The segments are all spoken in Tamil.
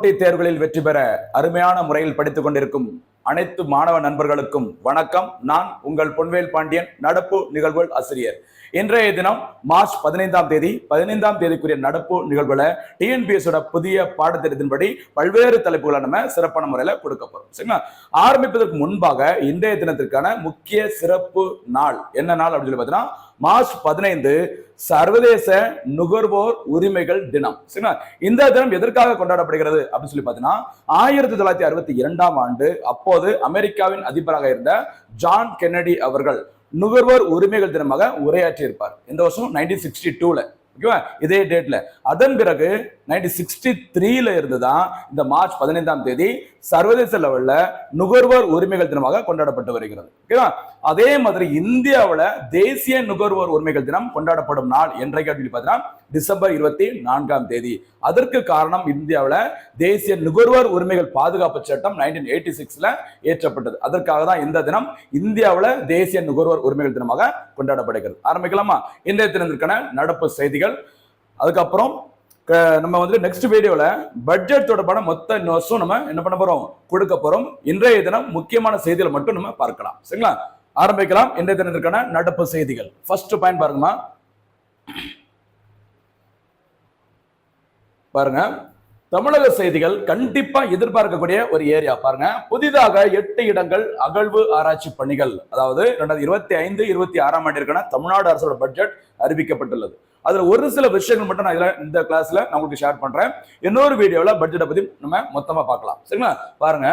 போட்டித் தேர்வுகளில் வெற்றி பெற அருமையான முறையில் படித்துக் கொண்டிருக்கும் அனைத்து மாணவ நண்பர்களுக்கும் வணக்கம். நான் உங்கள் பொன்வேல் பாண்டியன் நடப்பு நிகழ்வுகள் ஆசிரியர். இன்றைய தினம் மார்ச் பதினைந்தாம் தேதி பதினைந்தாம் தேதிக்குரிய நடப்பு நிகழ்வுல டிஎன்பிஎஸோட புதிய பாடத்திட்டத்தின்படி பல்வேறு தலைப்புகளை நம்ம சிறப்பான முறையில கொடுக்க போறோம். சரிங்களா? ஆரம்பிப்பதற்கு முன்பாக இன்றைய தினத்திற்கான முக்கிய சிறப்பு நாள். என்ன நாள் அப்படின்னு சொல்லி பார்த்தீங்கன்னா மார்ச் பதினைந்து சர்வதேச நுகர்வோர் உரிமைகள் தினம். சரிங்களா? இந்த தினம் எதற்காக கொண்டாடப்படுகிறது அப்படின்னு சொல்லி பார்த்தீங்கன்னா ஆயிரத்தி தொள்ளாயிரத்தி அறுபத்தி இரண்டாம் ஆண்டு அப்போது அமெரிக்காவின் அதிபராக இருந்த ஜான் கென்னடி அவர்கள் நுகர்வோர் உரிமைகள் தினமாக உரையாற்றி இருப்பார் இந்த வருஷம் நைன்டீன் சிக்ஸ்டி டூல ஓகேவா? இதே டேட்ல அதன் பிறகு நைன்டீன் சிக்ஸ்டி த்ரீல இருந்து தான் இந்த மார்ச் பதினைந்தாம் தேதி சர்வதேச லெவல்ல நுகர்வோர் உரிமைகள் தினமாக கொண்டாடப்பட்டு வருகிறது. ஓகேவா? அதே மாதிரி இந்தியாவில் தேசிய நுகர்வோர் உரிமைகள் தினம் கொண்டாடப்படும் நாள் என்றைக்கு அப்படின்னு பார்த்தீங்கன்னா டிசம்பர் இருபத்தி நான்காம் தேதி. அதற்கு காரணம் இந்தியாவில் தேசிய நுகர்வோர் உரிமைகள் பாதுகாப்பு சட்டம் நைன்டீன் எயிட்டி சிக்ஸ்ல ஏற்றப்பட்டது அதற்காக தான் இந்த தினம் இந்தியாவில் தேசிய நுகர்வோர் உரிமைகள் தினமாக கொண்டாடப்படுகிறது. ஆரம்பிக்கலாமா? இன்றைய தினத்திற்கான நடப்பு செய்திகள். அதுக்கப்புறம் நம்ம வந்து நெக்ஸ்ட் வீடியோல பட்ஜெட் தொடர்பான மொத்த நியூஸும் நம்ம என்ன பண்ண போறோம்? கொடுக்க போறோம். இன்றைய தினம் முக்கியமான செய்திகளை மட்டும் நம்ம பார்க்கலாம். சரிங்களா? ஆரம்பிக்கலாம். இன்றைய தினத்திற்கான நடப்பு செய்திகள். ஃபர்ஸ்ட் பாயிண்ட் பாருங்கம்மா. பாருங்க. தமிழக செய்திகள் கண்டிப்பா எதிர்பார்க்கக்கூடிய ஒரு ஏரியா பாருங்க. புதிதாக எட்டு இடங்கள் அகழ்வு ஆராய்ச்சி பணிகள். அதாவது ரெண்டாயிரத்தி இருபத்தி ஐந்து இருபத்தி ஆறாம் ஆண்டிற்கான தமிழ்நாடு அரசோட பட்ஜெட் அறிவிக்கப்பட்டுள்ளது. அதுல ஒரு சில விஷயங்கள் மட்டும் நான் இதுல இந்த கிளாஸ்ல நான் உங்களுக்கு ஷேர் பண்றேன். இன்னொரு வீடியோல பட்ஜெட்டை பத்தி நம்ம மொத்தமா பார்க்கலாம். சரிங்களா? பாருங்க.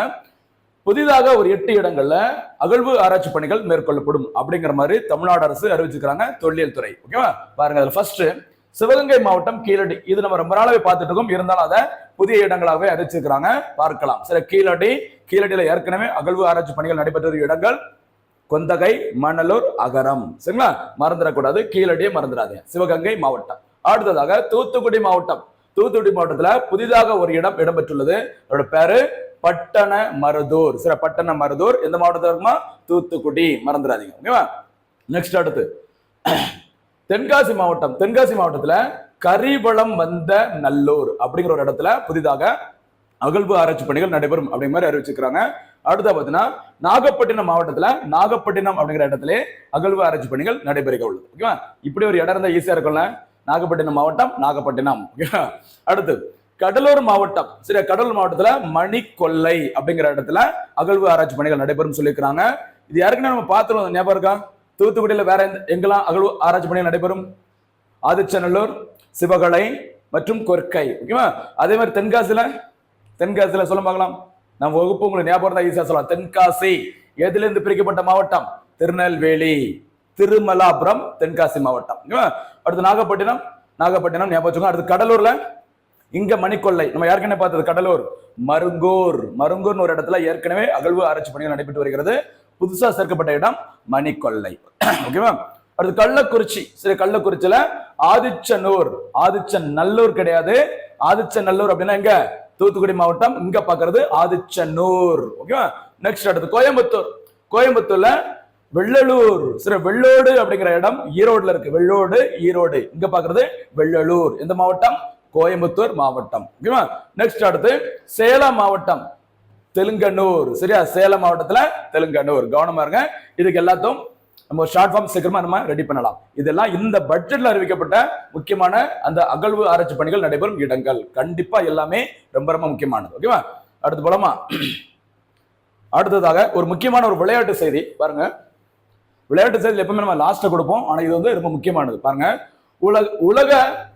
புதிதாக ஒரு எட்டு இடங்கள்ல அகழ்வு ஆராய்ச்சி பணிகள் மேற்கொள்ளப்படும் அப்படிங்கிற மாதிரி தமிழ்நாடு அரசு அறிவிச்சிருக்கிறாங்க தொல்லியல் துறை. ஓகேவா பாருங்க அதுல ஃபர்ஸ்ட் சிவகங்கை மாவட்டம் கீழடி. இது நம்ம ரொம்ப நாளாவே பார்த்துட்டு இருக்கோம். இருந்தாலும் அதை புதிய இடங்களாகவே அறிவிச்சிருக்கிறாங்க. பார்க்கலாம். சில கீழடி. கீழடியில ஏற்கனவே அகழ்வு ஆராய்ச்சி பணிகள் நடைபெற்ற ஒரு இடங்கள். கொந்தகை மணலூர் அகரம். சரிங்களா? மறந்துடக்கூடாது. கீழடியே மறந்துடாதீங்க. சிவகங்கை மாவட்டம். அடுத்ததாக தூத்துக்குடி மாவட்டம். தூத்துக்குடி மாவட்டத்தில் புதிதாக ஒரு இடம் இடம்பெற்றுள்ளது. அதோட பேரு பட்டண மருதூர். சரி பட்டண மருதூர் எந்த மாவட்டத்தில் இருக்குமா? தூத்துக்குடி. மறந்துடாதீங்க. ஓகேவா? நெக்ஸ்ட் அடுத்து. தென்காசி மாவட்டம். தென்காசி மாவட்டத்தில் கரிவளம் வந்த நல்லூர் அப்படிங்கிற ஒரு இடத்துல புதிதாக அகழ்வு ஆராய்ச்சி பணிகள் நடைபெறும் அப்படிங்கிற மாதிரி அறிவிச்சிருக்கிறாங்க. அடுத்த பார்த்தீங்கன்னா நாகப்பட்டினம் மாவட்டத்துல நாகப்பட்டினம் அப்படிங்கிற இடத்துல அகழ்வு ஆராய்ச்சி பணிகள் நடைபெற உள்ளது. ஓகேவா இப்படி ஒரு இடம் இருந்தால் ஈஸியா இருக்கும்ல? நாகப்பட்டினம் மாவட்டம் நாகப்பட்டினம். ஓகேவா அடுத்து கடலூர் மாவட்டம். சரி கடலூர் மாவட்டத்துல மணிக்கொல்லை அப்படிங்கிற இடத்துல அகழ்வு ஆராய்ச்சி பணிகள் நடைபெறும் சொல்லியிருக்கிறாங்க. இது யாருக்குன்னா நம்ம பார்த்துருவோம். ஞாபகம் இருக்கா? தூத்துக்குடியில வேற எந்த எங்கெல்லாம் அகழ்வு ஆராய்ச்சி பணிகள் நடைபெறும்? ஆதிச்சநல்லூர் சிவகலை மற்றும் கொற்கை. ஓகேவா அதே மாதிரி தென்காசில தென்காசில சொல்ல பார்க்கலாம். நம்ம வகுப்பு உங்களுக்கு ஞாபகம் தான் ஈஸியா சொல்லலாம். தென்காசி எதிலிருந்து பிரிக்கப்பட்ட மாவட்டம்? திருநெல்வேலி. திருமலாபுரம் தென்காசி மாவட்டம். அடுத்து நாகப்பட்டினம். நாகப்பட்டினம் ஞாபகம் அடுத்து கடலூர்ல. இங்க மணிக்கொள்ளை. நம்ம ஏற்கனவே பார்த்தது? கடலூர். மருங்கூர். மருங்கூர்னு ஒரு இடத்துல ஏற்கனவே அகழ்வு ஆராய்ச்சி பணிகள் நடைபெற்று வருகிறது. புதுசா சேர்க்கப்பட்ட இடம் மணிக்கொள்ளை. ஓகேவா? அடுத்து கள்ளக்குறிச்சி. சரி கள்ளக்குறிச்சியில ஆதிச்சனூர் ஆதிச்ச நல்லூர் கிடையாது. ஆதிச்சநல்லூர் அப்படின்னா எங்க? தூத்துக்குடி மாவட்டம் இங்க பாக்குறது ஆதிச்சனூர் ஓகேவா நெக்ஸ்ட் அடுத்து கோயம்புத்தூர். கோயம்புத்தூர்ல வெள்ளலூர். சரி வெள்ளோடு அப்படிங்கிற இடம் ஈரோடுல இருக்கு. வெள்ளோடு ஈரோடு. இங்க பாக்குறது வெள்ளலூர். எந்த மாவட்டம்? கோயம்புத்தூர் மாவட்டம். ஓகேவா நெக்ஸ்ட் அடுத்து சேலம் மாவட்டம். தெலுங்கனூர். சரியா? சேலம் மாவட்டத்துல தெலுங்கனூர். கவனமா இருங்க. இதுக்கு எல்லாத்தையும் நம்ம ஷார்ட் ஃபார்ம் சீக்கிரமா நம்ம ரெடி பண்ணலாம். இதெல்லாம் இந்த பட்ஜெட்ல அறிவிக்கப்பட்ட முக்கியமான அந்த அகழ்வு ஆராய்ச்சி பணிகள் நடைபெறும் இடங்கள். கண்டிப்பா எல்லாமே ரொம்ப ரொம்ப முக்கியமானது. ஓகேவா அடுத்து போலாமா? அடுத்ததாக ஒரு முக்கியமான ஒரு விளையாட்டு செய்தி. பாருங்க. விளையாட்டு செய்தி எப்பவுமே நம்ம லாஸ்ட்ல கொடுப்போம். ஆனா இது வந்து ரொம்ப முக்கியமானது. பாருங்க. உலக உலக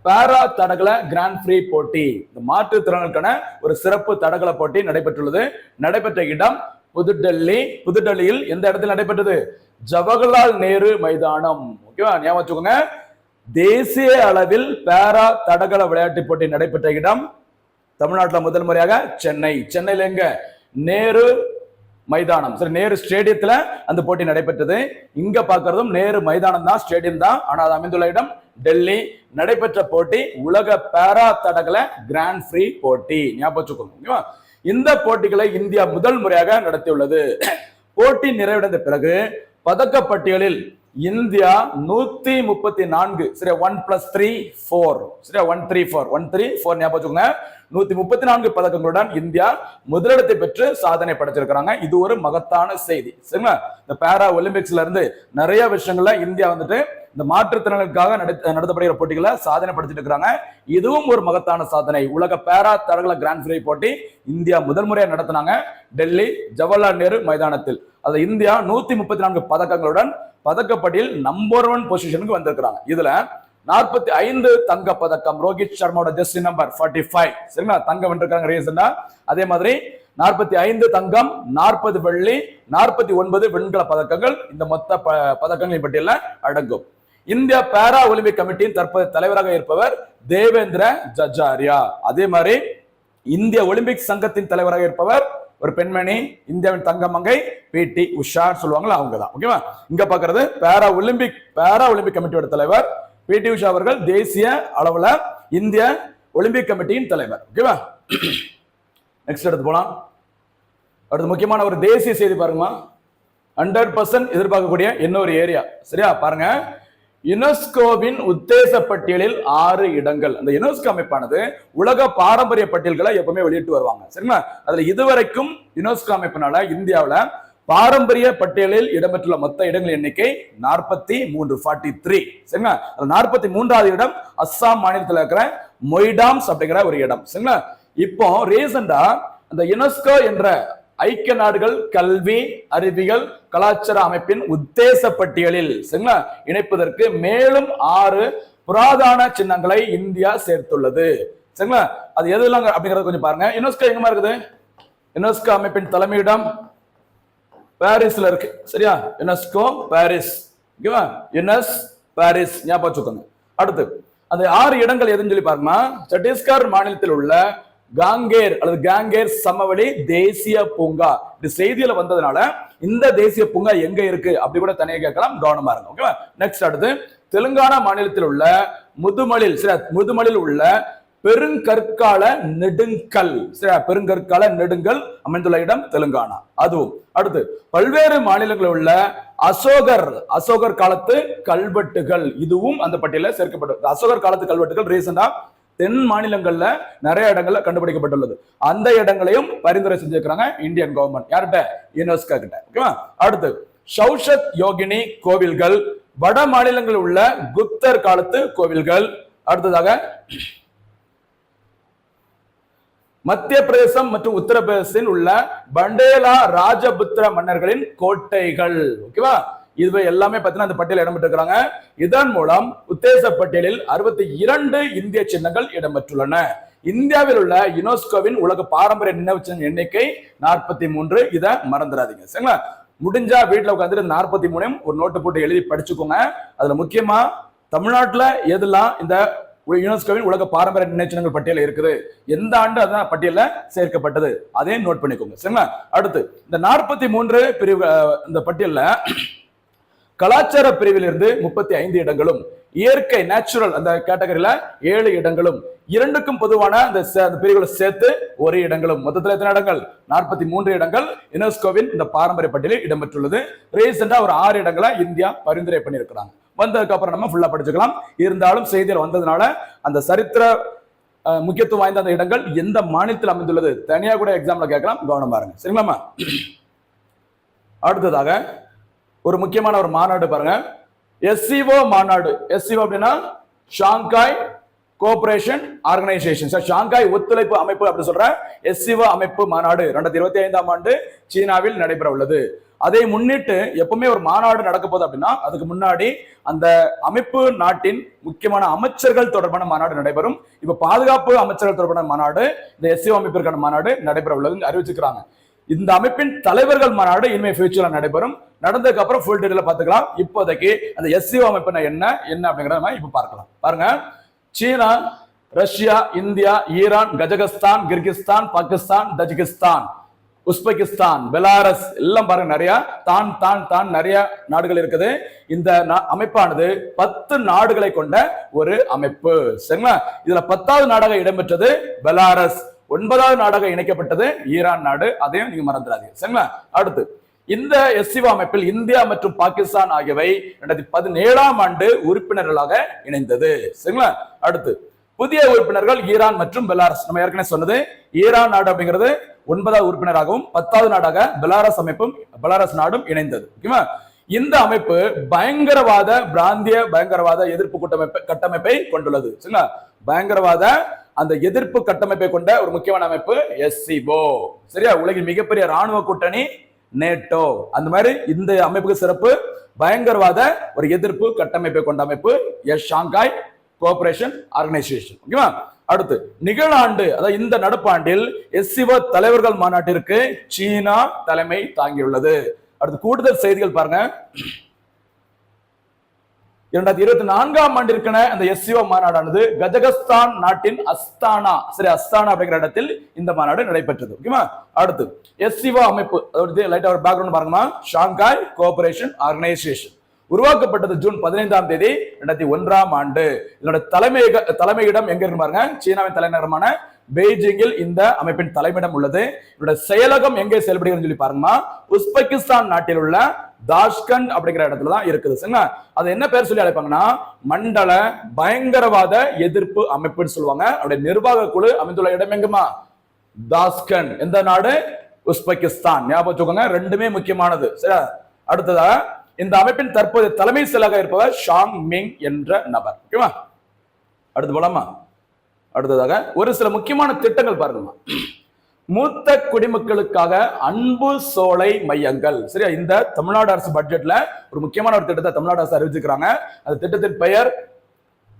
பேரா தடகள கிராண்ட் ஃப்ரீ போட்டி. இந்த மாற்றுத்திறனுக்கான ஒரு சிறப்பு தடகள போட்டி நடைபெற்றுள்ளது. நடைபெற்ற இடம் புதுடெல்லி. புதுடெல்லியில் எந்த இடத்தில் நடைபெற்றது? ஜவஹர்லால் நேரு மைதானம். ஓகேவா ஞாபகம் வச்சுக்கோங்க. தேசிய அளவில் பேரா தடகள விளையாட்டு போட்டி நடைபெற்ற இடம் தமிழ்நாட்டில் முதல் முறையாக சென்னை. சென்னையில் எங்க? நேரு மைதானம். சரி நேரு ஸ்டேடியத்தில் அந்த போட்டி நடைபெற்றது. இங்க பார்க்கறதும் நேரு மைதானம் தான் ஸ்டேடியம் தான். ஆனால் அது அமைந்துள்ள இடம் டெல்லி. நடைபெற்ற போட்டி உலக பேரா தடகள கிராண்ட் ஃப்ரீ போட்டி. ஞாபகம் ஓகேவா? இந்த போட்டிகளை இந்தியா முதல் முறையாக நடத்தியுள்ளது. போட்டி நிறைவடைந்த பிறகு பதக்கப்பட்டியலில் இந்தியா நூத்தி முப்பத்தி நான்கு. சரியா ஒன் பிளஸ் த்ரீ ஃபோர் சரியா one three four one three four ஞாபகம் நூத்தி முப்பத்தி நான்கு பதக்கங்களுடன் இந்தியா முதலிடத்தை பெற்று சாதனை படைச்சிருக்கிறாங்க. இது ஒரு மகத்தான செய்தி. சரிங்களா? இந்த பேரா ஒலிம்பிக்ஸ்ல இருந்து நிறைய விஷயங்கள்ல இந்தியா வந்துட்டு இந்த மாற்றுத்திறனுக்காக நடத்தப்படுகிற போட்டிகளை சாதனை படுத்திட்டு இருக்கிறாங்க இதுவும் ஒரு மகத்தான சாதனை. உலக பேரா தடகள கிராண்ட் ஃபிரை போட்டி இந்தியா முதல் முறையாக நடத்தினாங்க. டெல்லி ஜவஹர்லால் நேரு மைதானத்தில். அது இந்தியா நூத்தி முப்பத்தி நான்கு பதக்கங்களுடன் பதக்கப்பட்டியல் நம்பர் ஒன் பொசிஷனுக்கு வந்திருக்கிறாங்க. இதுல நாற்பத்தி ஐந்து தங்க பதக்கம் ரோஹித் சர்மாவோட ஜெஸ்டி நம்பர் ஃபார்ட்டி ஃபைவ் சரிங்களா? தங்கம் வென்றிருக்காங்க ரீசனா அதே மாதிரி நாற்பத்தி ஐந்து தங்கம் நாற்பது வெள்ளி நாற்பத்தி ஒன்பது வெண்கல பதக்கங்கள் இந்த மொத்த ப- பதக்கங்களின் பட்டியல அடங்கும். இந்தியா பேரா ஒலிம்பிக் கமிட்டியின் தற்போது தலைவராக இருப்பவர் தேவேந்திர ஜஜாரியா. அதே மாதிரி இந்திய ஒலிம்பிக் சங்கத்தின் தலைவராக இருப்பவர் ஒரு பெண்மணி இந்தியாவின் தங்கமங்கை பி டி உஷான்னு சொல்லுவாங்களா அவங்க தான் ஓகேவா இங்க பாக்குறது பேரா ஒலிம்பிக் பேரா ஒலிம்பிக் கமிட்டியோட தலைவர் பி டி உஷா அவர்கள் தேசிய அளவுல இந்திய ஒலிம்பிக் கமிட்டியின் தலைவர். ஓகேவா நெக்ஸ்ட் எடுத்து போலாம். அடுத்து முக்கியமான ஒரு தேசிய செய்தி பாருங்கம்மா. ஹண்ட்ரட் பர்சன்ட் எதிர்பார்க்கக்கூடிய இன்னொரு ஏரியா சரியா? பாருங்க. யுனெஸ்கோவின் உத்தேச பட்டியலில் ஆறு இடங்கள். அந்த யுனெஸ்கோ அமைப்பானது உலக பாரம்பரிய பட்டியல்களை எப்பவுமே வெளியிட்டு வருவாங்க. சரிங்களா? அதுல இதுவரைக்கும் யுனெஸ்கோ அமைப்பினால இந்தியாவில் பாரம்பரிய பட்டியலில் இடம்பெற்றுள்ள மொத்த இடங்கள் எண்ணிக்கை நாற்பத்தி மூன்று ஃபார்ட்டி த்ரீ சரிங்களா? அது நாற்பத்தி மூன்றாவது இடம் அஸ்ஸாம் மாநிலத்தில் இருக்கிற மொய்டாம்ஸ் அப்படிங்கிற ஒரு இடம். சரிங்களா? இப்போ ரீசெண்டா அந்த யுனெஸ்கோ என்ற ஐக்கிய நாடுகள் கல்வி அறிவியல் கலாச்சார அமைப்பின் உத்தேச பட்டியலில் சரிங்களா? இணைப்பதற்கு மேலும் ஆறு புராதான சின்னங்களை இந்தியா சேர்த்துள்ளது. சரிங்களா? அது எதுலாம் அப்படிங்கறத கொஞ்சம் பாருங்க. யுனெஸ்கோ எங்கமா இருக்குது? யுனெஸ்கோ அமைப்பின் தலைமையிடம் பாரிஸ்ல இருக்கு. சரியா? UNESCO Paris. ஓகேவா? யுனெஸ் பாரிஸ். ஞாபகம் வச்சுக்கோங்க. அடுத்து அந்த ஆறு இடங்கள் எதுன்னு சொல்லி பாருங்க சத்தீஸ்கர் மாநிலத்தில் உள்ள காங்கேர் அல்லது காங்கேர் சமவெளி தேசிய பூங்கா. இது செய்தியில வந்ததுனால இந்த தேசிய பூங்கா எங்க இருக்கு? அப்படி கூட தனியாக கேட்கலாம். கவனமா இருங்க. ஓகேவா நெக்ஸ்ட் அடுத்து தெலுங்கானா மாநிலத்தில் உள்ள முதுமலில் சரி முதுமலில் உள்ள பெருங்கற்கால நெடுங்கல் சரியா பெருங்கற்கால நெடுங்கல் அமைந்துள்ள இடம் தெலுங்கானா. அதுவும். அடுத்து பல்வேறு மாநிலங்களில் உள்ள அசோகர் அசோகர் காலத்து கல்வெட்டுகள். இதுவும் அந்த பட்டியலில் சேர்க்கப்பட்டது அசோகர் காலத்து கல்வெட்டுகள் ரீசெண்டா தென் மாநிலங்கள்ல நிறைய இடங்கள்ல கண்டுபிடிக்கப்பட்டுள்ளது. அந்த இடங்களையும் பரிந்துரை செஞ்சிருக்கிறாங்க இந்தியன் கவர்மெண்ட் யார்கிட்ட? யுனெஸ்கோ கிட்ட. ஓகேவா? அடுத்து ஷௌஷத் யோகினி கோவில்கள் வட மாநிலங்களில் உள்ள குப்தர் காலத்து கோவில்கள். அடுத்ததாக மத்திய பிரதேசம் மற்றும் உத்தரப்பிரதேசத்தில் உள்ள பண்டேலா ராஜபுத்திர மன்னர்களின் கோட்டைகள். ஓகேவா? இது எல்லாமே பார்த்தீங்கன்னா அந்த பட்டியல் இடம்பெற்றிருக்கிறாங்க. இதன் மூலம் உத்தேச பட்டியலில் அறுபத்தி இரண்டு இந்திய சின்னங்கள் இடம்பெற்றுள்ளன. இந்தியாவில் உள்ள யுனெஸ்கோவின் உலக பாரம்பரிய நினைவு சின்ன எண்ணிக்கை நாற்பத்தி மூன்று. இதை மறந்துடாதீங்க. சரிங்களா? முடிஞ்சா வீட்டில் உட்காந்துட்டு நாற்பத்தி மூணையும் ஒரு நோட்டு போட்டு எழுதி படிச்சுக்கோங்க. அதுல முக்கியமா தமிழ்நாட்டில் எதெல்லாம் இந்த யுனெஸ்கோவின் உலக பாரம்பரிய நினைச்சினங்கள் பட்டியல் இருக்குது? எந்த ஆண்டு அதான் பட்டியலில் சேர்க்கப்பட்டது? அதையும் நோட் பண்ணிக்கோங்க. சரிங்களா? அடுத்து இந்த நாற்பத்தி மூன்று பிரிவு இந்த பட்டியலில் கலாச்சார பிரிவில் இருந்து முப்பத்தி ஐந்து இடங்களும் இயற்கை நேச்சுரல் அந்த கேட்டகரியில ஏழு இடங்களும் இரண்டுக்கும் பொதுவான அந்த சே- அந்த பிரிவுகளை சேர்த்து ஒரு இடங்களும். மொத்தத்தில் எத்தனை இடங்கள்? நாற்பத்தி மூன்று இடங்கள். யுனெஸ்கோவின் இந்த பாரம்பரிய பட்டியலில் இடம்பெற்றுள்ளது. ரீசெண்டா ஒரு ஆறு இடங்களை இந்தியா பரிந்துரை பண்ணியிருக்கிறாங்க. வந்ததுக்கு அப்புறம் நம்ம ஃபுல்லா படிச்சுக்கலாம். இருந்தாலும் செய்தியில் வந்ததுனால அந்த சரித்திர முக்கியத்துவம் வாய்ந்த அந்த இடங்கள் எந்த மாநிலத்தில் அமைந்துள்ளது? தனியா கூட எக்ஸாம்ல கேட்கலாம். கவனம் பாருங்க. சரிங்களாமா அடுத்ததாக ஒரு முக்கியமான ஒரு மாநாடு பாருங்க. எஸ்சிஓ மாநாடு. எஸ்சிஓ அப்படின்னா ஷாங்காய் கோஆபரேஷன் ஆர்கனைசேஷன் ஷாங்காய் ஒத்துழைப்பு அமைப்பு அப்படி சொல்ற எஸ்சிஓ அமைப்பு மாநாடு ரெண்டாயிரத்தி இருபத்தி ஐந்தாம் ஆண்டு சீனாவில் நடைபெற உள்ளது அதை முன்னிட்டு எப்பவுமே ஒரு மாநாடு நடக்க போகுது அப்படின்னா அதுக்கு முன்னாடி அந்த அமைப்பு நாட்டின் முக்கியமான அமைச்சர்கள் தொடர்பான மாநாடு நடைபெறும். இப்ப பாதுகாப்பு அமைச்சர்கள் தொடர்பான மாநாடு இந்த எஸ்சிஓ அமைப்பிற்கான மாநாடு நடைபெற உள்ளது அறிவிச்சிருக்கிறாங்க. இந்த அமைப்பின் தலைவர்கள் மாநாடு இனிமே ஃபியூச்சர்ல நடைபெறும். நடந்ததுக்கு அப்புறம் ஃபுல் டீடைல பார்த்துக்கலாம். இப்போதைக்கு அந்த எஸ்சிஓ அமைப்புனா என்ன என்ன அப்படிங்கிறத நம்ம இப்போ பார்க்கலாம். பாருங்க. சீனா Russia India Iran Kazakhstan Kyrgyzstan Pakistan Tajikistan Uzbekistan Belarus எல்லாம் பாருங்க நிறைய தான் தான் தான் நிறைய நாடுகள் இருக்குது. இந்த நா- அமைப்பானது பத்து நாடுகளை கொண்ட ஒரு அமைப்பு. சரிங்களா? இதுல பத்தாவது நாடாக இடம்பெற்றது பெலாரஸ். ஒன்பதாவது நாடாக இணைக்கப்பட்டது ஈரான் நாடு. அதையும் நீங்க மறந்துடாதீங்க. சரிங்களா? அடுத்து. இந்த எஸ்சிவா அமைப்பில் இந்தியா மற்றும் பாகிஸ்தான் ஆகியவை இரண்டாயிரத்தி பதினேழாம் ஆண்டு உறுப்பினர்களாக இணைந்தது. சரிங்களா? அடுத்து புதிய உறுப்பினர்கள் ஈரான் மற்றும் பெலாரஸ். நம்ம ஏற்கனவே சொன்னது ஈரான் நாடு அப்படிங்கிறது ஒன்பதாவது உறுப்பினராகவும் பத்தாவது நாடாக பெலாரஸ் அமைப்பும் பெலாரஸ் நாடும் இணைந்தது. ஓகேவா? இந்த அமைப்பு பயங்கரவாத பிராந்திய பயங்கரவாத எதிர்ப்பு கூட்டமைப்பு கட்டமைப்பை கொண்டுள்ளது. சரிங்களா? பயங்கரவாத அந்த எதிர்ப்பு கட்டமைப்பை கொண்ட ஒரு முக்கியமான அமைப்பு எஸ்சிபோ சரியா? உலகின் மிகப்பெரிய ராணுவ கூட்டணி நேட்டோ. அந்த மாதிரி இந்த அமைப்புக்கு சிறப்பு பயங்கரவாத ஒரு எதிர்ப்பு கட்டமைப்பை கொண்ட அமைப்பு எஸ் ஷாங்காய் கோஆபரேஷன் ஆர்கனைசேஷன் ஓகேவா அடுத்து நிகழாண்டு அதாவது இந்த நடப்பாண்டில் எஸ்சிவோ தலைவர்கள் மாநாட்டிற்கு சீனா தலைமை தாங்கியுள்ளது. அடுத்து கூடுதல் செய்திகள் பாருங்க. இரண்டாயிரத்தி இருபத்தி நான்காம் ஆண்டிற்கான அந்த எஸ்சிஓ மாநாடானது கஜகஸ்தான் நாட்டின் அஸ்தானா சரி அஸ்தானா அப்படிங்கிற இடத்தில் இந்த மாநாடு நடைபெற்றது. ஓகேவா? அடுத்து எஸ்சிஓ அமைப்பு அதாவது லைட்டா ஒரு பேக்ரவுண்ட் பாருங்கம்மா. ஷாங்காய் கோஆபரேஷன் ஆர்கனைசேஷன் உருவாக்கப்பட்டது ஜூன் பதினைந்தாம் தேதி இரண்டாயிரத்தி ஒன்றாம் ஆண்டு. இதனோட தலைமை தலைமையிடம் எங்க இருக்கு பாருங்க? சீனாவின் தலைநகரமான பெய்ஜிங்கில் இந்த அமைப்பின் தலைமையிடம் உள்ளது. இதோட செயலகம் எங்கே செயல்படுகிறது சொல்லி பாருங்கம்மா. உஸ்பெகிஸ்தான் நாட்டில் உள்ள தாஷ்கண்ட் அப்படிங்கிற இடத்துல தான் இருக்குது. சரிங்களா? அது என்ன பேர் சொல்லி அழைப்பாங்கன்னா மண்டல பயங்கரவாத எதிர்ப்பு அமைப்புன்னு சொல்லுவாங்க. அவருடைய நிர்வாக குழு அமைந்துள்ள இடம் எங்குமா தாஸ்கண்ட் எந்த நாடு? உஸ்பெகிஸ்தான் ஞாபகம் வச்சுக்கோங்க ரெண்டுமே முக்கியமானது. சரி அடுத்ததா இந்த அமைப்பின் தற்போது தலைமை செயலாக இருப்பவர் ஷாங் மிங் என்ற நபர். ஓகேவா? அடுத்து போலாமா? அடுத்ததாக ஒரு சில முக்கியமான திட்டங்கள் பாருங்கம்மா. மூத்த குடிமக்களுக்காக அன்பு சோலை மையங்கள். சரியா? இந்த தமிழ்நாடு அரசு பட்ஜெட்ல ஒரு முக்கியமான ஒரு திட்டத்தை தமிழ்நாடு அரசு அறிவிச்சிருக்கிறாங்க. அந்த திட்டத்தின் பெயர்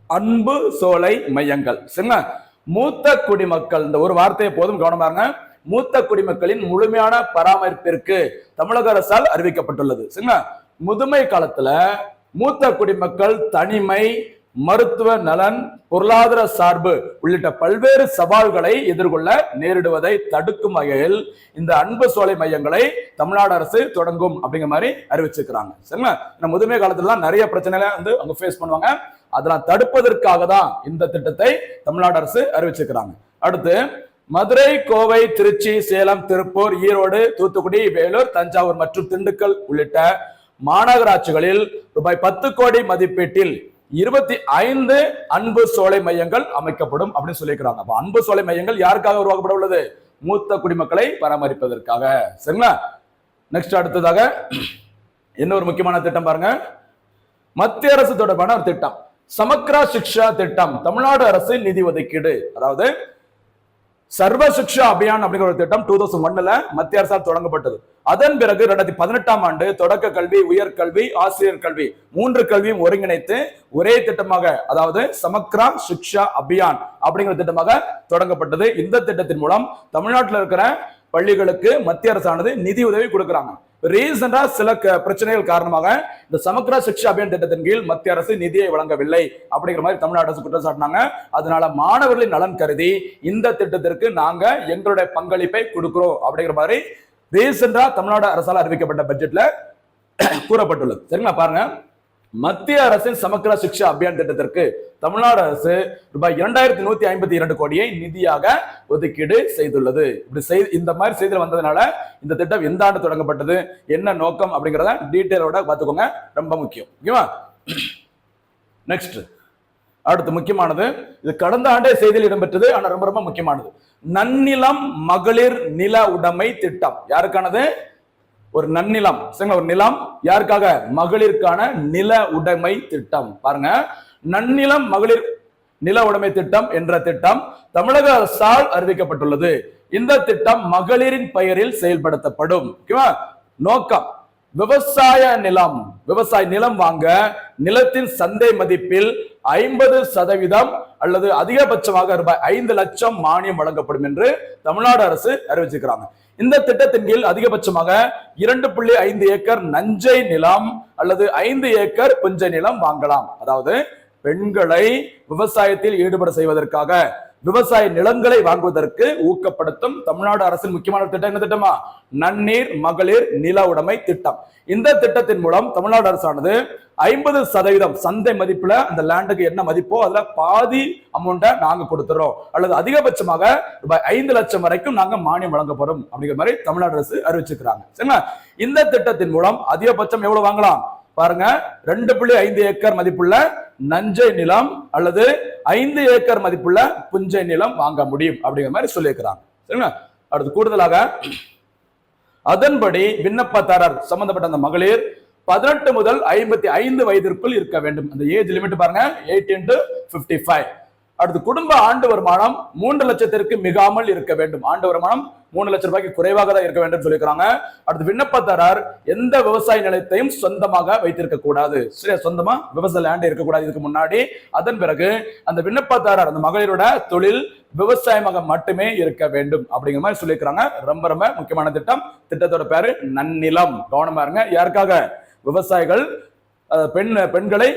அன்பு சோலை மையங்கள். சரிங்களா? மூத்த குடிமக்கள் இந்த ஒரு வார்த்தையை போதும் கவனமாங்க மூத்த குடிமக்களின் முழுமையான பராமரிப்பிற்கு தமிழக அரசால் அறிவிக்கப்பட்டுள்ளது. சரிங்களா? முதுமை காலத்துல மூத்த குடிமக்கள் தனிமை மருத்துவ நலன் பொருளாதார சார்பு உள்ளிட்ட பல்வேறு சவால்களை எதிர்கொள்ள நேரிடுவதை தடுக்கும் வகையில் இந்த அன்பு சோலை மையங்களை தமிழ்நாடு அரசு தொடங்கும் அப்படிங்கிற மாதிரி அறிவிச்சிருக்கிறாங்க. சரிங்களா? முதுமை காலத்துல நிறைய பிரச்சனைகளை வந்து அவங்க ஃபேஸ் பண்ணுவாங்க. அதெல்லாம் தடுப்பதற்காக தான் இந்த திட்டத்தை தமிழ்நாடு அரசு அறிவிச்சிருக்கிறாங்க. அடுத்து மதுரை கோவை திருச்சி சேலம் திருப்பூர் ஈரோடு தூத்துக்குடி வேலூர் தஞ்சாவூர் மற்றும் திண்டுக்கல் உள்ளிட்ட மாநகராட்சிகளில் ரூபாய் பத்து கோடி மதிப்பீட்டில் இருபத்தி ஐந்து அன்பு சோலை மையங்கள் அமைக்கப்படும் அப்படின்னு சொல்லியிருக்கிறாங்க. அப்ப அன்பு சோலை மையங்கள் யாருக்காக உருவாக்கப்பட உள்ளது மூத்த குடிமக்களை பராமரிப்பதற்காக. சரிங்களா? நெக்ஸ்ட் அடுத்ததாக இன்னொரு முக்கியமான திட்டம் பாருங்க. மத்திய அரசு தொடர்பான ஒரு திட்டம். சமக்ரா சிக்ஷா திட்டம். தமிழ்நாடு அரசு நிதி ஒதுக்கீடு. அதாவது சர்வ சிக்ஷா அபியான் அப்படிங்கிற ஒரு திட்டம் டூ தௌசண்ட் ஒன்னுல மத்திய அரசால் தொடங்கப்பட்டது. அதன் பிறகு ரெண்டாயிரத்தி பதினெட்டாம் ஆண்டு தொடக்க கல்வி உயர்கல்வி ஆசிரியர் கல்வி மூன்று கல்வியும் ஒருங்கிணைத்து ஒரே திட்டமாக அதாவது சமக்ரா சிக்ஷா அபியான் அப்படிங்கிற திட்டமாக தொடங்கப்பட்டது. இந்த திட்டத்தின் மூலம் தமிழ்நாட்டில் இருக்கிற பள்ளிகளுக்கு மத்திய அரசானது நிதி உதவி கொடுக்குறாங்க. ரீசெண்டா சில க- பிரச்சனைகள் காரணமாக இந்த சமக்கர சிக்ஷா அபியான் திட்டத்தின் கீழ் மத்திய அரசு நிதியை வழங்கவில்லை அப்படிங்கிற மாதிரி தமிழ்நாடு அரசு குற்றம் சாட்டினாங்க. அதனால மாணவர்களின் நலன் கருதி இந்த திட்டத்திற்கு நாங்க எங்களுடைய பங்களிப்பை கொடுக்கிறோம் அப்படிங்கிற மாதிரி ரீசெண்டா தமிழ்நாடு அரசால் அறிவிக்கப்பட்ட பட்ஜெட்ல கூறப்பட்டுள்ளது. சரிங்களா? பாருங்க. மத்திய அரசின் சமக்கிர சிக்ஷா அபியான் திட்டத்திற்கு தமிழ்நாடு அரசு ரூபாய் இரண்டாயிரத்தி நூத்தி ஐம்பத்தி இரண்டு கோடியை நிதியாக ஒதுக்கீடு செய்துள்ளது. இப்படி செய் இந்த மாதிரி செய்தியில் வந்ததுனால இந்த திட்டம் எந்த ஆண்டு தொடங்கப்பட்டது என்ன நோக்கம் அப்படிங்கிறத டீட்டெயிலோட பார்த்துக்கோங்க. ரொம்ப முக்கியம். ஓகேவா? நெக்ஸ்ட் அடுத்து முக்கியமானது இது கடந்த ஆண்டே செய்தியில் இடம்பெற்றது ஆனால் ரொம்ப ரொம்ப முக்கியமானது. நன்னிலம் மகளிர் நில உடைமை திட்டம். யாருக்கானது? ஒரு நன்னிலம் சரிங்களா? ஒரு நிலம் யாருக்காக? மகளிருக்கான நில உடைமை திட்டம். பாருங்க. நன்னிலம் மகளிர் நில உடைமை திட்டம் என்ற திட்டம் தமிழக அரசால் அறிவிக்கப்பட்டுள்ளது. இந்த திட்டம் மகளிரின் பெயரில் செயல்படுத்தப்படும். ஓகேவா? நோக்கம் விவசாய நிலம் விவசாய நிலம் வாங்க நிலத்தின் சந்தை மதிப்பில் ஐம்பது சதவீதம் அல்லது அதிகபட்சமாக ரூபாய் ஐந்து லட்சம் மானியம் வழங்கப்படும் என்று தமிழ்நாடு அரசு அறிவிச்சிருக்கிறாங்க. இந்த திட்டத்தின் கீழ் அதிகபட்சமாக இரண்டு புள்ளி ஐந்து ஏக்கர் நஞ்சை நிலம் அல்லது ஐந்து ஏக்கர் புஞ்சை நிலம் வாங்கலாம். அதாவது பெண்களை விவசாயத்தில் ஈடுபட செய்வதற்காக விவசாய நிலங்களை வாங்குவதற்கு ஊக்கப்படுத்தும் தமிழ்நாடு அரசின் முக்கியமான திட்டம் என்ன திட்டமா? நன்னீர் மகளிர் நில உடைமை திட்டம். இந்த திட்டத்தின் மூலம் தமிழ்நாடு அரசானது ஐம்பது சதவீதம் சந்தை மதிப்புல அந்த லேண்டுக்கு என்ன மதிப்போ அதுல பாதி அமௌண்ட்டை நாங்க கொடுத்துறோம். அல்லது அதிகபட்சமாக ரூபாய் ஐந்து லட்சம் வரைக்கும் நாங்க மானியம் வழங்கப்படும் அப்படிங்கிற மாதிரி தமிழ்நாடு அரசு அறிவிச்சிருக்கிறாங்க. சரிங்களா? இந்த திட்டத்தின் மூலம் அதிகபட்சம் எவ்வளவு வாங்கலாம்? பாருங்க ரெண்டு புள்ளி ஐந்து ஏக்கர் மதிப்புள்ள நஞ்சை நிலம் அல்லது ஐந்து ஏக்கர் மதிப்புள்ள புஞ்சை நிலம் வாங்க முடியும் அப்படிங்கிற மாதிரி சொல்லியிருக்கிறாங்க. சரிங்களா? அடுத்து கூடுதலாக அதன்படி விண்ணப்பதாரர் சம்பந்தப்பட்ட அந்த மகளிர் பதினெட்டு முதல் ஐம்பத்தி ஐந்து வயதிற்குள் இருக்க வேண்டும். அந்த ஏஜ் லிமிட் பாருங்க எயிட்டீன் டு பிப்டி ஃபைவ் அடுத்து குடும்ப ஆண்டு வருமானம் மூன்று லட்சத்திற்கு மிகாமல் இருக்க வேண்டும். ஆண்டு வருமானம் மூணு லட்சம் ரூபாய்க்கு குறைவாக தான் இருக்க வேண்டும் சொல்லியிருக்கிறாங்க. அடுத்து விண்ணப்பதாரர் எந்த விவசாய நிலத்தையும் சொந்தமாக வைத்திருக்க கூடாது. சரியா? சொந்தமா? விவசாய லேண்ட் இருக்கக்கூடாது இதுக்கு முன்னாடி. அதன் பிறகு அந்த விண்ணப்பதாரர் அந்த மகளிரோட தொழில் விவசாயமாக மட்டுமே இருக்க வேண்டும் அப்படிங்கிற மாதிரி சொல்லியிருக்கிறாங்க. ரொம்ப ரொம்ப முக்கியமான திட்டம். திட்டத்தோட பேரு நன்னிலம். கவனமா இருங்க. யாருக்காக? விவசாயிகள் பெண் பெண்களை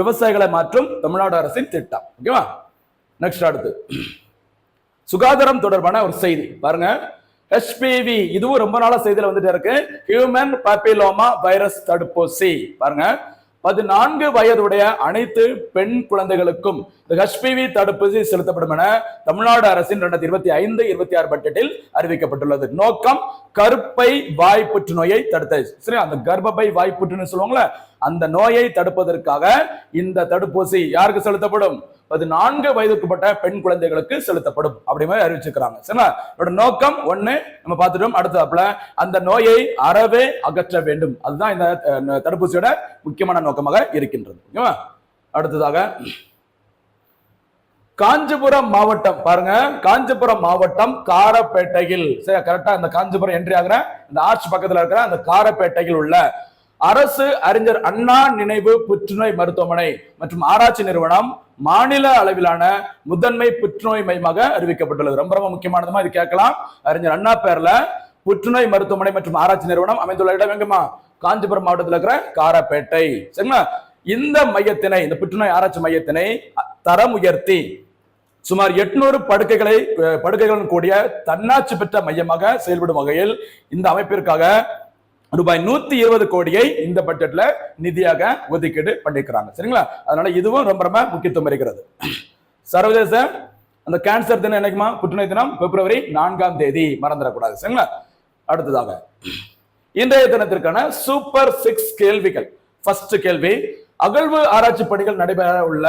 விவசாயிகளை மாற்றும் தமிழ்நாடு அரசின் திட்டம். ஓகேவா? நெக்ஸ்ட் அடுத்து. சுகாதாரம் தொடர்பான ஒரு செய்தி. பாருங்க. ஹெச்பிவி இதுவும் ரொம்ப நாளா செய்தியில் வந்துட்டு இருக்கு. ஹியூமன் பாப்பிலோமா வைரஸ் தடுப்பூசி பாருங்க. பதினான்கு வயதுடைய அனைத்து பெண் குழந்தைகளுக்கும் இந்த ஹெச்பிவி தடுப்பூசி செலுத்தப்படும் என தமிழ்நாடு அரசின் இரண்டாயிரத்தி இருபத்தி ஐந்து இருபத்தி ஆறு பட்ஜெட்டில் அறிவிக்கப்பட்டுள்ளது. நோக்கம் கருப்பை வாய் புற்றுநோயை தடுத்த. சரி அந்த கர்ப்பப்பை வாய் புற்றுன்னு சொல்லுவாங்களே அந்த நோயை தடுப்பதற்காக இந்த தடுப்பூசி யாருக்கு செலுத்தப்படும்? பதினான்கு வயதுக்குப்பட்ட பெண் குழந்தைகளுக்கு செலுத்தப்படும் அப்படி மாதிரி அறிவிச்சிருக்கிறாங்க. சரிங்களா? இதோட நோக்கம் ஒண்ணு நம்ம பார்த்துட்டோம் அடுத்ததாப்புல அந்த நோயை அறவே அகற்ற வேண்டும். அதுதான் இந்த தடுப்பூசியோட முக்கியமான நோக்கமாக இருக்கின்றது. ஓகேவா? அடுத்ததாக காஞ்சிபுரம் மாவட்டம் பாருங்க காஞ்சிபுரம் மாவட்டம் காரப்பேட்டையில். சரி கரெக்டா இந்த காஞ்சிபுரம் என்ட்ரி ஆகிற இந்த ஆர்ச் பக்கத்துல இருக்கிற அந்த காரப்பேட்டையில் உள்ள அரசு அறிஞர் அண்ணா நினைவு புற்றுநோய் மருத்துவமனை மற்றும் ஆராய்ச்சி நிறுவனம் மாநில அளவிலான முதன்மை புற்றுநோய் மையமாக அறிவிக்கப்பட்டுள்ளது. ரொம்ப ரொம்ப முக்கியமானதுமா இது கேட்கலாம். அறிஞர் அண்ணா பேர்ல புற்றுநோய் மருத்துவமனை மற்றும் ஆராய்ச்சி நிறுவனம் அமைந்துள்ள இடம் எங்கம்மா? காஞ்சிபுரம் மாவட்டத்தில் இருக்கிற காரப்பேட்டை. சரிங்களா? இந்த மையத்தினை இந்த புற்றுநோய் ஆராய்ச்சி மையத்தினை தரம் உயர்த்தி சுமார் எட்நூறு படுக்கைகளை படுக்கைகளுடன் கூடிய தன்னாட்சி பெற்ற மையமாக செயல்படும் வகையில் இந்த அமைப்பிற்காக ரூபாய் நூத்தி இருபது கோடியை இந்த பட்ஜெட்ல நிதியாக ஒதுக்கீடு பண்ணிக்கிறாங்க. சரிங்களா? அதனால இதுவும் ரொம்ப ரொம்ப முக்கியத்துவம் இருக்கிறது சர்வதேச அந்த கேன்சர் தினம் என்னைக்குமா? புற்றுநோய் தினம் பிப்ரவரி நான்காம் தேதி. மறந்துடக்கூடாது. சரிங்களா? அடுத்ததாக இன்றைய தினத்திற்கான சூப்பர் சிக்ஸ் கேள்விகள். ஃபர்ஸ்ட் கேள்வி அகழ்வு ஆராய்ச்சி பணிகள் நடைபெற உள்ள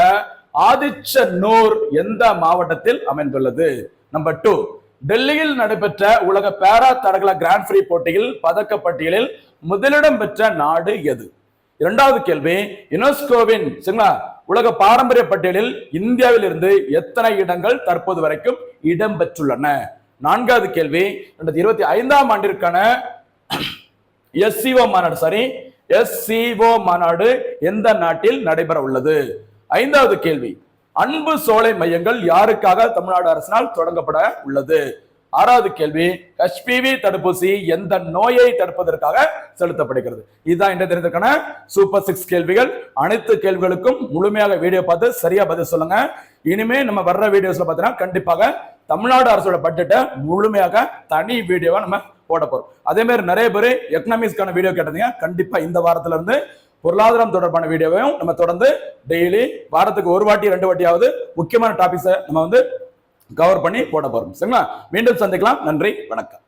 ஆதிச்சநூர் எந்த மாவட்டத்தில் அமைந்துள்ளது? நம்பர் டூ டெல்லியில் நடைபெற்ற உலக பேரா தடகள கிராண்ட் ஃப்ரீ போட்டியில் பதக்க பட்டியலில் முதலிடம் பெற்ற நாடு எது? இரண்டாவது கேள்வி யுனெஸ்கோவின் சரிங்களா உலக பாரம்பரிய பட்டியலில் இந்தியாவில் இருந்து எத்தனை இடங்கள் தற்போது வரைக்கும் இடம் பெற்றுள்ளன? நான்காவது கேள்வி ரெண்டாயிரத்தி இருபத்தி ஐந்தாம் ஆண்டிற்கான எஸ்சிஓ மாநாடு சாரி எஸ்சிஓ மாநாடு எந்த நாட்டில் நடைபெற உள்ளது ஐந்தாவது கேள்வி அன்பு சோலை மையங்கள் யாருக்காக தமிழ்நாடு அரசினால் தொடங்கப்பட உள்ளது? ஆறாவது கேள்வி ஹெச்பிவி தடுப்பூசி எந்த நோயை தடுப்பதற்காக செலுத்தப்படுகிறது? இதுதான் இன்றைய தினத்திற்கான சூப்பர் சிக்ஸ் கேள்விகள். அனைத்து கேள்விகளுக்கும் முழுமையாக வீடியோ பார்த்து சரியா பதில் சொல்லுங்க. இனிமே நம்ம வர்ற வீடியோஸ்ல பார்த்தீங்கன்னா கண்டிப்பாக தமிழ்நாடு அரசோட பட்ஜெட்டை முழுமையாக தனி வீடியோவா நம்ம போட போறோம். அதே மாதிரி நிறைய பேர் எக்கனாமிக்ஸ்க்கான வீடியோ கேட்டதுங்க கண்டிப்பா இந்த வாரத்துல இருந்து பொருளாதாரம் தொடர்பான வீடியோவையும் நம்ம தொடர்ந்து டெய்லி வாரத்துக்கு ஒரு வாட்டி ரெண்டு வாட்டியாவது முக்கியமான டாபிக்ஸை நம்ம வந்து கவர் பண்ணி போட போறோம். சரிங்களா? மீண்டும் சந்திக்கலாம். நன்றி. வணக்கம்.